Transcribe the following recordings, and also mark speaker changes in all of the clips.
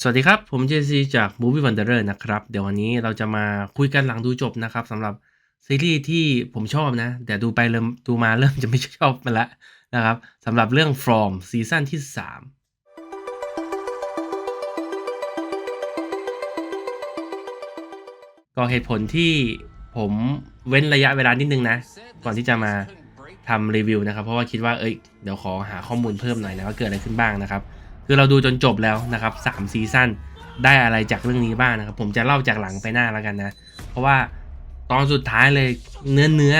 Speaker 1: สวัสดีครับ ผมเจซีจาก Movie Wanderer นะครับ เดี๋ยววันนี้เราจะมาคุยกันหลังดูจบนะครับสำหรับซีรีส์ที่ผมชอบนะ แต่ดูไปเริ่มดูมาเริ่มจะไม่ชอบมันละนะครับสำหรับเรื่อง From ซีซั่นที่ 3 ก็เหตุผลที่ผมเว้นระยะเวลานิดนึงนะ ก่อนที่จะมาทำรีวิวนะครับ เพราะว่าคิดว่าเอ้ยเดี๋ยวขอหาข้อมูลเพิ่มหน่อยนะว่าเกิดอะไรขึ้นบ้างนะครับ คือเราดูจนจบแล้วนะครับสามซีซั่นได้อะไรจากเรื่องนี้บ้างนะครับ ผมจะเล่าจากหลังไปหน้าแล้วกันนะ เพราะว่าตอนสุดท้ายเลยเนื้อเนื้อ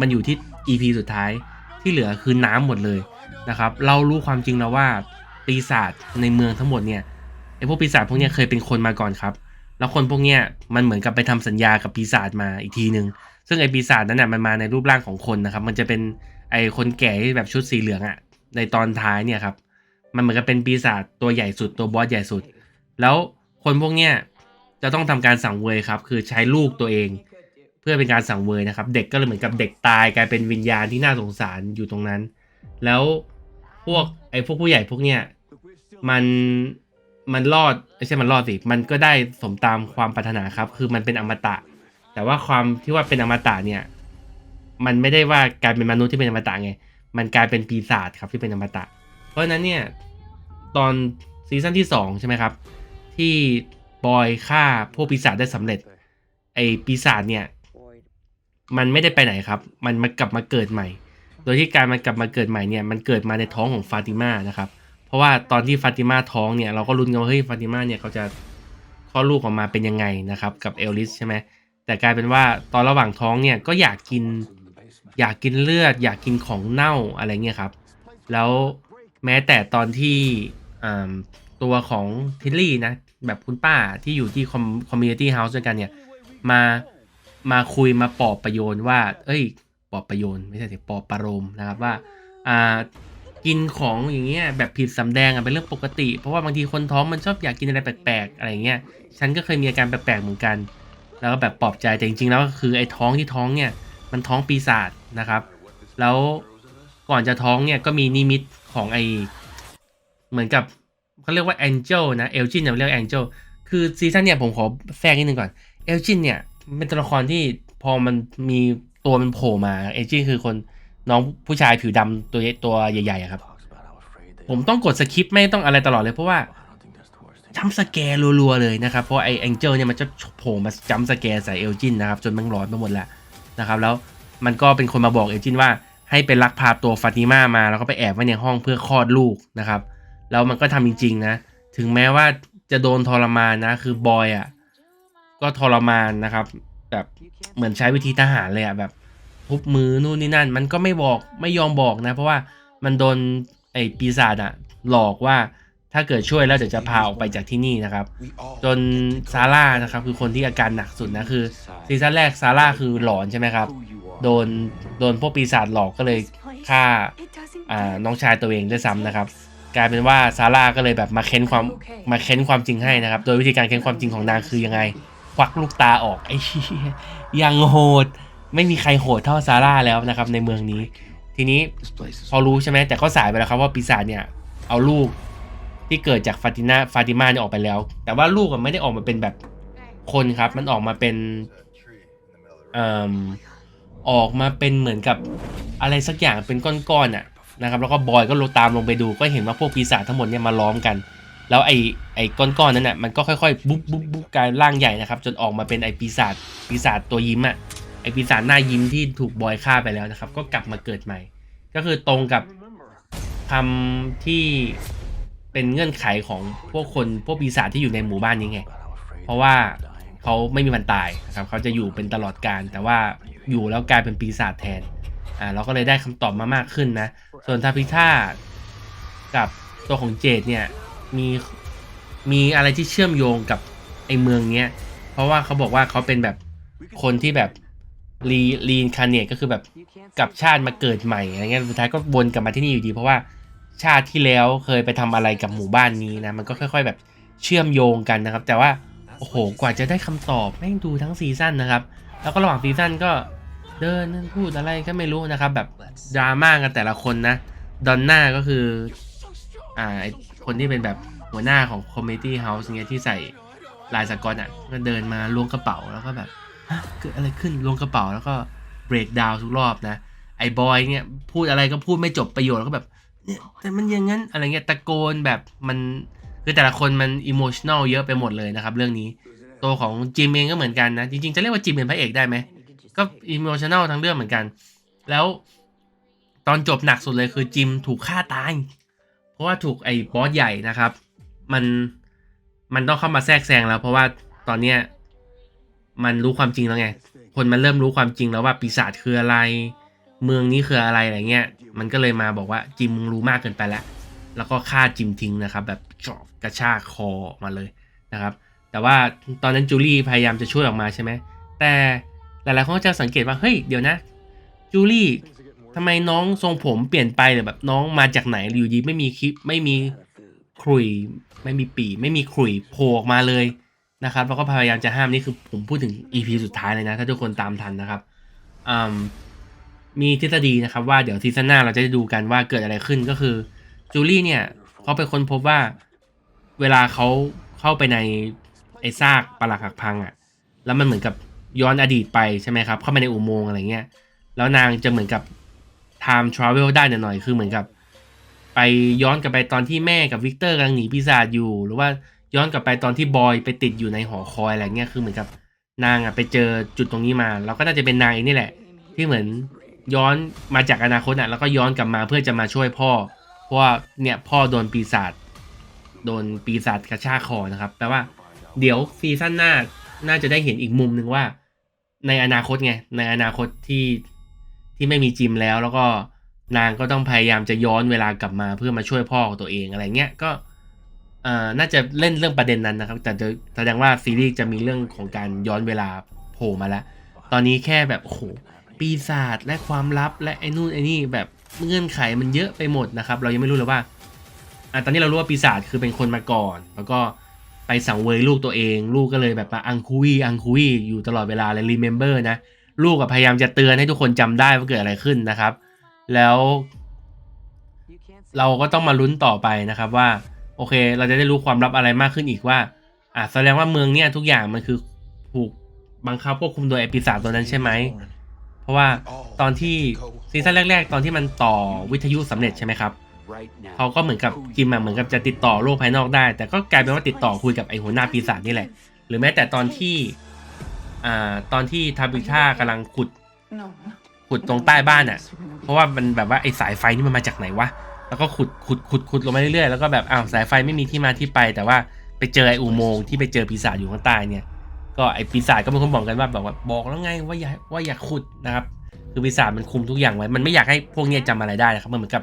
Speaker 1: มันอยู่ที่ EP สุดท้ายที่เหลือคือน้ำหมดเลยนะครับ เรารู้ความจริงแล้วว่าปีศาจในเมืองทั้งหมดเนี่ยไอพวกปีศาจพวกเนี้ยเคยเป็นคนมาก่อนครับ แล้วคนพวกเนี้ยมันเหมือนกับไปทำสัญญากับปีศาจมาอีกทีหนึ่งซึ่งไอปีศาจนั้นน่ะมันมาในรูปร่างของคนนะครับ มันจะเป็นไอคนแก่ที่แบบชุดสีเหลืองอะในตอนท้ายเนี่ยครับ มันเหมือนกับเป็นปีศาจตัวใหญ่สุดตัวบอสใหญ่สุด แล้วคนพวกเนี้ยจะต้องทำการสังเวยครับ คือใช้ลูกตัวเอง เพื่อเป็นการสังเวยนะครับ เด็กก็เลยเหมือนกับเด็กตายกลายเป็นวิญญาณที่น่าสงสารอยู่ตรงนั้น แล้วพวกไอ้พวกผู้ใหญ่พวกเนี้ยมันมันรอดไม่ใช่มันรอดสิ มันก็ได้สมตามความปรารถนาครับ คือมันเป็นอมตะ แต่ว่าความที่ว่าเป็นอมตะเนี่ย มันไม่ได้ว่ากลายเป็นมนุษย์ที่เป็นอมตะไง มันกลายเป็นปีศาจครับที่เป็นอมตะ เพราะฉะนั้นเนี่ย ตอนซีซั่นที่สองใช่ไหมครับ ที่บอยฆ่าพวกปีศาจได้สำเร็จ ไอปีศาจเนี่ย มันไม่ได้ไปไหนครับ มันมากลับมาเกิดใหม่ โดยที่การมันกลับมาเกิดใหม่เนี่ยมันเกิดมาในท้องของฟาติมานะครับ เพราะว่าตอนที่ฟาติมาท้องเนี่ยเราก็ลุ้นกันว่าเฮ้ยฟาติมาเนี่ยเขาจะคลอดลูกออกมาเป็นยังไงนะครับ กับเอลลิสใช่ไหมแต่กลายเป็นว่าตอนระหว่างท้องเนี่ยก็อยากกินอยากกินเลือด อยากกินของเน่าอะไรเงี้ยครับ แล้วแม้แต่ตอนที่อ่า ตัวของทิลลี่นะ แบบคุณป้าที่อยู่ที่คอมมูนิตี้เฮาส์ด้วยกันเนี่ย มามาคุยมาปอบประโยนว่า เอ้ย ปอบประโยนไม่ใช่สิปอบประโลมนะครับว่าอ่ากินของอย่างเงี้ยแบบผิดสำแดงอะเป็นเรื่องปกติ เพราะว่าบางทีคนท้องมันชอบอยากกินอะไรแปลกๆอะไรเงี้ยฉันก็เคยมีอาการแปลกๆเหมือนกัน แล้วก็แบบปลอบใจแต่จริงๆแล้วก็คือไอ้ท้องที่ท้องเนี่ยมันท้องปีศาจนะครับ แล้วก่อนจะท้องเนี่ยก็มีนิมิตของไอ เหมือนกับเขาเรียกว่าแองเจิลนะเอลจินเนี่ยเรียกแองเจิลคือซีซั่นเนี่ยผมขอแทรกนิดนึงก่อนเอลจินเนี่ยเป็นตัวละครที่พอมันมีตัวมันโผล่มาเอลจินคือคนน้องผู้ชายผิวดำตัวตัวใหญ่ๆครับ ผมต้องกดสคริปต์ไม่ต้องอะไรตลอดเลยเพราะว่าจัมสแกร์รัวๆเลยนะครับ เพราะไอแองเจิลเนี่ยมันจะโผล่มาจัมสแกร์ใส่เอลจินนะครับ จนมันร้อนไปหมดแล้วนะครับแล้วมันก็เป็นคนมาบอกเอลจินว่าให้ไปลักพาตัวฟาติมามา แล้วก็ไปแอบไว้ในห้องเพื่อคลอดลูกนะครับ แล้วมันก็ทำจริงๆนะ ถึงแม้ว่าจะโดนทรมานนะ คือบอยอะ ก็ทรมานนะครับ แบบเหมือนใช้วิธีทหารเลยอะแบบทุบมือนู่นนี่นั่น มันก็ไม่บอกไม่ยอมบอกนะ เพราะว่ามันโดนไอ้ปีศาจอะ หลอกว่าถ้าเกิดช่วยแล้วเดี๋ยวจะพาออกไปจากที่นี่นะครับ จนซาร่านะครับ คือคนที่อาการหนักสุดนะคือซีซั่นแรกซาร่าคือหลอนใช่ไหมครับ โดนโดนพวกปีศาจหลอกก็เลยฆ่าอ่าน้องชายตัวเองด้วยซ้ำนะครับ กลายเป็นว่าซาร่าก็เลยแบบมาเค้นความมาเค้นความจริงให้นะครับ โดยวิธีการเค้นความจริงของนางคือยังไง ควักลูกตาออกไอ้เหี้ยยังโหด ไม่มีใครโหดเท่าซาร่าแล้วนะครับในเมืองนี้ ทีนี้พอรู้ใช่ไหมแต่ก็สายไปแล้วครับว่าปีศาจเนี่ยเอาลูกที่เกิดจากฟาตินาฟาติมาเนี่ยออกไปแล้ว แต่ว่าลูกอะไม่ได้ออกมาเป็นแบบคนครับ มันออกมาเป็นเอ่อออกมาเป็นเหมือนกับอะไรสักอย่างเป็นก้อนๆอะ นะครับแล้วก็บอยก็ลงตามลงไปดูก็เห็นว่าพวกปีศาจทั้งหมดเนี่ยมาล้อมกัน แล้วไอ้ไอ้ก้อนๆนั้นน่ะมันก็ค่อยๆบุ๊บบุ๊บบุ๊บกลายร่างใหญ่นะครับจนออกมาเป็นไอ้ปีศาจปีศาจตัวยิ้มอะไอ้ปีศาจหน้ายิ้มที่ถูกบอยฆ่าไปแล้วนะครับ ก็กลับมาเกิดใหม่ ก็คือตรงกับคำที่เป็นเงื่อนไขของพวกคนพวกปีศาจที่อยู่ในหมู่บ้านนี้ไงเพราะว่าเขาไม่มีวันตายนะครับเขาจะอยู่เป็นตลอดกาลแต่ว่าอยู่แล้วกลายเป็นปีศาจแทน อ่าเราก็เลยได้คำตอบมามากขึ้นนะ ส่วนทาพิท่ากับตัวของเจดเนี่ยมีมีอะไรที่เชื่อมโยงกับไอเมืองเนี้ย เพราะว่าเขาบอกว่าเขาเป็นแบบคนที่แบบรีรีนคาเนตก็คือแบบกลับชาติมาเกิดใหม่อะไรเงี้ยสุดท้ายก็วนกลับมาที่นี่อยู่ดี เพราะว่าชาติที่แล้วเคยไปทำอะไรกับหมู่บ้านนี้นะ มันก็ค่อย ๆ แบบเชื่อมโยงกันนะครับ แต่ว่า โอ้โห กว่าจะได้คำตอบแม่งดูทั้งซีซั่นนะครับ แล้วก็ระหว่างซีซั่นก็ เดินนั่นพูดอะไรก็ไม่รู้นะครับ แบบดราม่ากันแต่ละคนนะ ดอนน่าก็คือ อ่าไอ้คนที่เป็นแบบหัวหน้าของ Community House เงี้ยที่ใส่ลายสกอตอะก็เดินมาล้วงกระเป๋าแล้วก็แบบฮะเกิดอะไรขึ้นล้วงกระเป๋าแล้วก็เบรกดาวทุกรอบนะไอ้บอยเนี่ยพูดอะไรก็พูดไม่จบประโยชน์แล้วก็แบบเนี่ยแต่มันอย่างนั้นอะไรเงี้ยตะโกนแบบมันคือแต่ละคนมันอิโมชัน l ลเยอะไปหมดเลยนะครับ เรื่องนี้ตัวของจิมเองก็เหมือนกันนะ จริงๆ จะเรียกว่าจิมเป็นพระเอกได้ไหม ก็อิโมชัน l ลทั้งเรื่องเหมือนกัน แล้วตอนจบหนักสุดเลยคือจิมถูกฆ่าตาย เพราะว่าถูกไอ้บอสใหญ่นะครับ มันมันต้องเข้ามาแทรกแซงแล้ว เพราะว่าตอนเนี้ยมันรู้ความจริงแล้วไง คนมันเริ่มรู้ความจริงแล้วว่าปีศาจคืออะไร เมืองนี้คืออะไรอะไรเงี้ย มันก็เลยมาบอกว่าจิมมึงรู้มากเกินไปแล้ว แล้วก็ฆ่าจิมทิ้งนะครับ แบบจอบกระชากคอมาเลยนะครับ แต่ว่าตอนนั้นจูลี่พยายามจะช่วยออกมาใช่ไหมแต่ หลายๆคนก็จะสังเกตว่าเฮ้ยเดี๋ยวนะจูลี่ทำไมน้องทรงผมเปลี่ยนไปหรือแบบน้องมาจากไหนอยู่ดีไม่มีคลิปไม่มีครุยไม่มีปีไม่มีครุยโผล่ออกมาเลยนะครับแล้วก็พยายามจะห้ามนี่คือผมพูดถึง EP สุดท้ายเลยนะ ถ้าทุกคนตามทันนะครับอืมมีทฤษฎีนะครับว่าเดี๋ยวซีซั่นหน้าเราจะดูกันว่าเกิดอะไรขึ้นก็คือจูลี่เนี่ยเขาไปค้นพบว่าเวลาเขาเข้าไปในไอ้ซากปรักหักพังอะ่ะแล้วมันเหมือนกับ ย้อนอดีตไปใช่ไหมครับเข้าไปในอุโมงค์อะไรเงี้ย แล้วนางจะเหมือนกับ time travel ได้หน่อยๆคือเหมือนกับ ไปย้อนกลับไปตอนที่แม่กับวิกเตอร์กำลังหนีปีศาจอยู่ หรือว่าย้อนกลับไปตอนที่บอยไปติดอยู่ในหอคอยอะไรเงี้ยคือเหมือนกับนางอะไปเจอจุดตรงนี้มาเราก็น่าจะเป็นนางเองนี่แหละ ที่เหมือนย้อนมาจากอนาคตอะแล้วก็ย้อนกลับมาเพื่อจะมาช่วยพ่อ เพราะว่าเนี่ยพ่อโดนปีศาจโดนปีศาจกระชากคอนะครับแปลว่าเดี๋ยวซีซั่นหน้า น่าจะได้เห็นอีกมุมหนึ่งว่า ในอนาคตไง ในอนาคตที่ที่ไม่มีจิมแล้วแล้วก็นางก็ต้องพยายามจะย้อนเวลากลับมาเพื่อมาช่วยพ่อของตัวเองอะไรเงี้ยก็เอ่อน่าจะเล่นเรื่องประเด็นนั้นนะครับ แต่จะแสดงว่าซีรีส์จะมีเรื่องของการย้อนเวลาโผล่มาแล้ว ตอนนี้แค่แบบโอ้โหปีศาจและความลับและไอ้นู่นไอ้นี่แบบเงื่อนไขมันเยอะไปหมดนะครับ เรายังไม่รู้เลยว่าอะตอนนี้เรารู้ว่าปีศาจคือเป็นคนมาก่อน แล้วก็ ไปสังเวยลูกตัวเอง ลูกก็เลยแบบมาอังคุยอังคุยอยู่ตลอดเวลาเลย remember นะ ลูกกับพยายามจะเตือนให้ทุกคนจำได้ว่าเกิดอะไรขึ้นนะครับ แล้ว เราก็ต้องมาลุ้นต่อไปนะครับว่า โอเค เราจะได้รู้ความลับอะไรมากขึ้นอีกว่าอะแสดงว่าเมืองเนี่ยทุกอย่างมันคือถูกบังคับควบคุมโดยไอปีศาจตัวนั้นใช่ไหมเพราะว่าตอนที่ซีซั่นแรก ๆ ตอนที่มันต่อวิทยุสำเร็จใช่ไหมครับ เขาก็เหมือนกับจิมอะเหมือนกับจะติดต่อโลกภายนอกได้ แต่ก็กลายเป็นว่าติดต่อคุยกับไอหัวหน้าปีศาจนี่แหละ หรือแม้แต่ตอนที่อ่าตอนที่ทาบิท่ากำลังขุดขุดตรงใต้บ้านอะ เพราะว่ามันแบบว่าไอสายไฟนี่มันมาจากไหนวะแล้วก็ขุดขุดขุดขุดลงมาเรื่อยๆแล้วก็แบบอ้าวสายไฟไม่มีที่มาที่ไป แต่ว่าไปเจอไออุโมงค์ที่ไปเจอปีศาจอยู่ข้างใต้เนี่ย ก็ไอปีศาจก็เป็นคนบอกกันว่าแบบว่าบอกแล้วไงว่าอย่าว่าอย่าขุดนะครับ คือปีศาจมันคุมทุกอย่างไว้มันไม่อยากให้พวกเนี้ยจำอะไรได้นะครับมันเหมือนกับ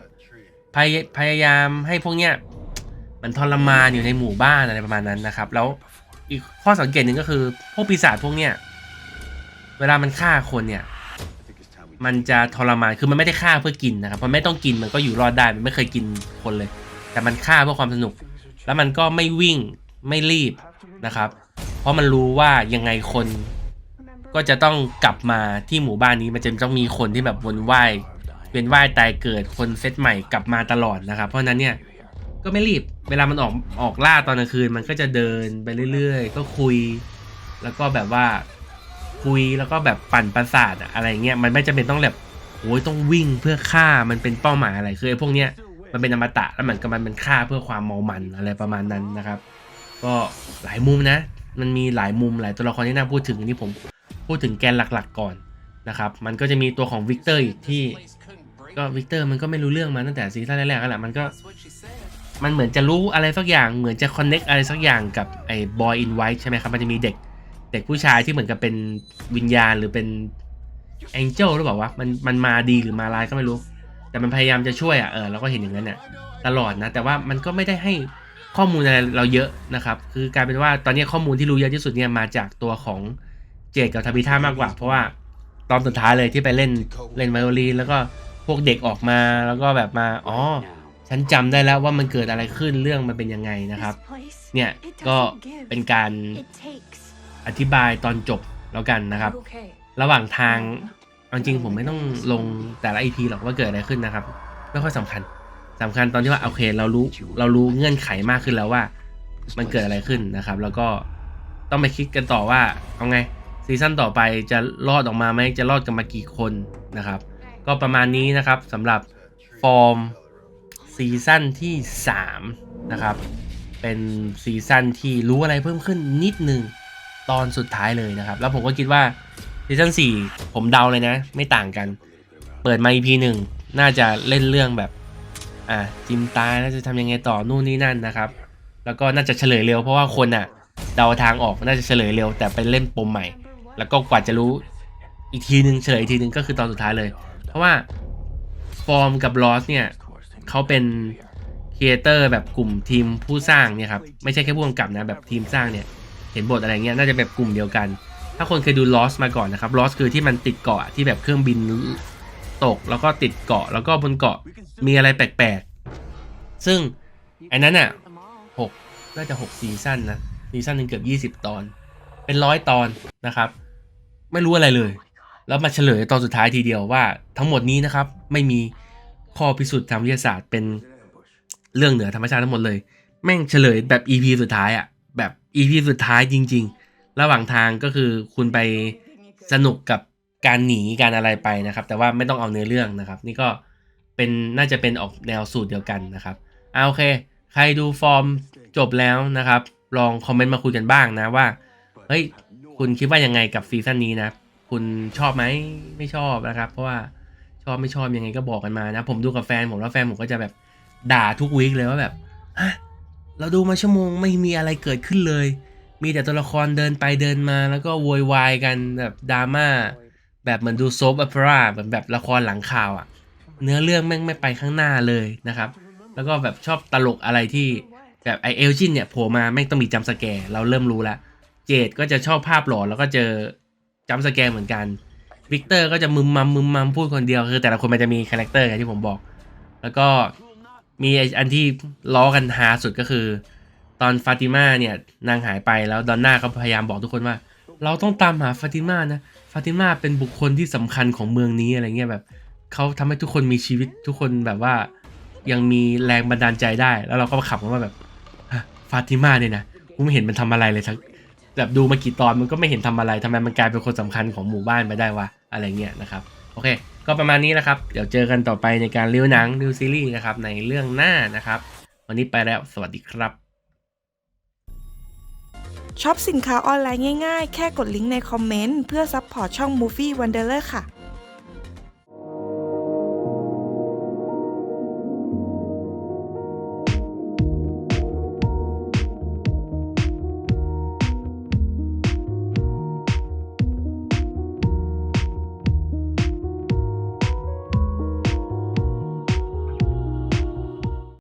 Speaker 1: พยพยายามให้พวกเนี้ยมันทรมานอยู่ในหมู่บ้านอะไรประมาณนั้นนะครับ แล้วอีกข้อสังเกตหนึ่งก็คือ พวกปีศาจพวกเนี้ยเวลามันฆ่าคนเนี่ย มันจะทรมานคือมันไม่ได้ฆ่าเพื่อกินนะครับมันไม่ต้องกินมันก็อยู่รอดได้มันไม่เคยกินคนเลย แต่มันฆ่าเพื่อความสนุก แล้วมันก็ไม่วิ่งไม่รีบนะครับ เพราะมันรู้ว่ายังไงคนก็จะต้องกลับมาที่หมู่บ้านนี้มันจะต้องมีคนที่แบบวนว่าย เวียนว่ายตายเกิดคนเซตใหม่กลับมาตลอดนะครับ เพราะนั้นเนี่ยก็ไม่รีบ เวลามันออกออกล่าตอนกลางคืน มันก็จะเดินไปเรื่อยๆ ก็คุย แล้วก็แบบว่าคุยแล้วก็แบบปั่นประสาทอะไรเงี้ยมันไม่จำเป็นต้องแบบโอ้ยต้องวิ่งเพื่อฆ่ามันเป็นเป้าหมายอะไรคือไอ้พวกเนี้ยมันเป็นอมตะแล้วเหมือนกับมันเป็นฆ่าเพื่อความเมามันอะไรประมาณนั้นนะครับ ก็หลายมุมนะ มันมีหลายมุมหลายตัวละครที่น่าพูดถึงอันนี้ผมพูดถึงแกนหลักๆก่อนนะครับ มันก็จะมีตัวของวิกเตอร์อีกที่ ก็วิกเตอร์มันก็ไม่รู้เรื่องมาตั้งแต่ซีซั่นแรกๆแล้วแหละมันก็มันเหมือนจะรู้อะไรสักอย่างเหมือนจะคอนเน็กอะไรสักอย่างกับไอ้บอยอินไวท์ใช่ไหมครับ มันจะมีเด็กเด็กผู้ชายที่เหมือนกับเป็นวิญญาณหรือเป็นแองเจิลหรือเปล่าวะมันมันมาดีหรือมาร้ายก็ไม่รู้ แต่มันพยายามจะช่วยอะเออเราก็เห็นอย่างนั้นเนี่ยตลอดนะ แต่ว่ามันก็ไม่ได้ให้ข้อมูลอะไรเราเยอะนะครับ คือกลายเป็นว่าตอนนี้ข้อมูลที่รู้เยอะที่สุดเนี่ยมาจากตัวของเจดกับทาบิท่ามากกว่า เพราะว่าตอนสุดท้ายเลยที่ไปเล่นเล่นไวโอลินแล้วก็ พวกเด็กออกมาแล้วก็แบบมาอ๋อฉันจำได้แล้วว่ามันเกิดอะไรขึ้นเรื่องมันเป็นยังไงนะครับ เนี่ยก็เป็นการอธิบายตอนจบแล้วกันนะครับ ระหว่างทางเอาจริงผมไม่ต้องลงแต่ละ EP หรอกว่าเกิดอะไรขึ้นนะครับ ไม่ค่อยสำคัญสำคัญตอนที่ว่าโอเคเรารู้เรารู้เงื่อนไขมากขึ้นแล้วว่า มันเกิดอะไรขึ้นนะครับ แล้วก็ต้องไปคิดกันต่อว่าเอาไงซีซั่นต่อไปจะรอดออกมาไหมจะรอดกันมากี่คนนะครับ ก็ประมาณนี้นะครับสำหรับฟอร์มซีซั่นที่ 3 นะครับ เป็นซีซั่นที่รู้อะไรเพิ่มขึ้นนิดนึงตอนสุดท้ายเลยนะครับ แล้วผมก็คิดว่าซีซั่น4ผมเดาเลยนะ ไม่ต่างกัน เปิดมา EP หนึ่งน่าจะเล่นเรื่องแบบ อ่าจิมตายแล้วจะทำยังไงต่อนู่นนี่นั่นนะครับ แล้วก็น่าจะเฉลยเร็วเพราะว่าคนอะเดาทางออกน่าจะเฉลยเร็วแต่ไปเล่นปมใหม่ แล้วก็กว่าจะรู้อีกทีหนึ่งเฉลยอีกทีหนึ่งก็คือตอนสุดท้ายเลย เพราะว่าฟอร์มกับลอสเนี่ยเขาเป็นครีเอเตอร์แบบกลุ่มทีมผู้สร้างเนี่ยครับไม่ใช่แค่ผู้กำกับนะแบบทีมสร้างเนี่ยเห็นบทอะไรเงี้ยน่าจะแบบกลุ่มเดียวกัน ถ้าคนเคยดูลอสมาก่อนนะครับลอสคือที่มันติดเกาะที่แบบเครื่องบินตกแล้วก็ติดเกาะแล้วก็บนเกาะมีอะไรแปลกๆ ซึ่งไอ้นั้นอะหกน่าจะหกซีซั่นนะซีซั่นหนึ่งเกือบยี่สิบตอน เป็นร้อยตอนนะครับ ไม่รู้อะไรเลย แล้วมาเฉลยตอนสุดท้ายทีเดียวว่าทั้งหมดนี้นะครับ ไม่มีข้อพิสูจน์ทางวิทยาศาสตร์เป็นเรื่องเหนือธรรมชาติทั้งหมดเลย แม่งเฉลยแบบ EP สุดท้ายอะแบบ EP สุดท้ายจริง ๆ ระหว่างทางก็คือคุณไปสนุกกับการหนีการอะไรไปนะครับ แต่ว่าไม่ต้องเอาเนื้อเรื่องนะครับ นี่ก็เป็นน่าจะเป็นออกแนวสูตรเดียวกันนะครับเอาโอเค ใครดูฟอร์มจบแล้วนะครับ ลองคอมเมนต์มาคุยกันบ้างนะว่าเฮ้ยคุณคิดว่ายังไงกับซีซั่นนี้นะ คุณชอบไหมไม่ชอบนะครับ เพราะว่าชอบไม่ชอบยังไงก็บอกกันมานะ ผมดูกับแฟนผมแล้วแฟนผมก็จะแบบด่าทุกวีคเลยว่าแบบฮะเราดูมาชั่วโมงไม่มีอะไรเกิดขึ้นเลย มีแต่ตัวละครเดินไปเดินมาแล้วก็โวยวายกันแบบดราม่าแบบเหมือนดูโซฟอ p ปราเหมือนแบบละครหลังข่าวอะเนื้อเรื่องแม่งไม่ไปข้างหน้าเลยนะครับ แล้วก็แบบชอบตลกอะไรที่แบบไอเอลจินเนี่ยโผล่มาแม่งต้องมีจัมป์สแกร์เราเริ่มรู้แล้ว เจดก็จะชอบภาพหลอนแล้วก็เจอ จัมสแกร์เหมือนกันวิกเตอร์ก็จะมึมมัมมึมมัมพูดคนเดียวคือแต่ละคนมันจะมีคาแรคเตอร์ไงที่ผมบอก แล้วก็มีไอ้อันที่ล้อกันฮาสุดก็คือ ตอนฟาติมาเนี่ยนางหายไปแล้วดอนน่าก็พยายามบอกทุกคนว่า เราต้องตามหาฟาติมานะฟาติมาเป็นบุคคลที่สำคัญของเมืองนี้อะไรเงี้ยแบบเขาทำให้ทุกคนมีชีวิตทุกคนแบบว่า ยังมีแรงบันดาลใจได้ แล้วเราก็ขับกันว่าแบบฟาติมาเนี่ยนะกูไม่เห็นมันทำอะไรเลยทั้ง แบบดูมากี่ตอนมันก็ไม่เห็นทำอะไรทำไมมันกลายเป็นคนสำคัญของหมู่บ้านไปได้วะอะไรเงี้ยนะครับโอเค ก็ประมาณนี้นะครับ เดี๋ยวเจอกันต่อไปในการรีวิวหนังรีวิวซีรีส์นะครับในเรื่องหน้านะครับ วันนี้ไปแล้วสวัสดีครับ
Speaker 2: ช็อปสินค้าออนไลน์ง่ายๆ แค่กดลิงก์ในคอมเมนต์เพื่อซัพพอร์ตช่อง Movie Wanderer ค่ะ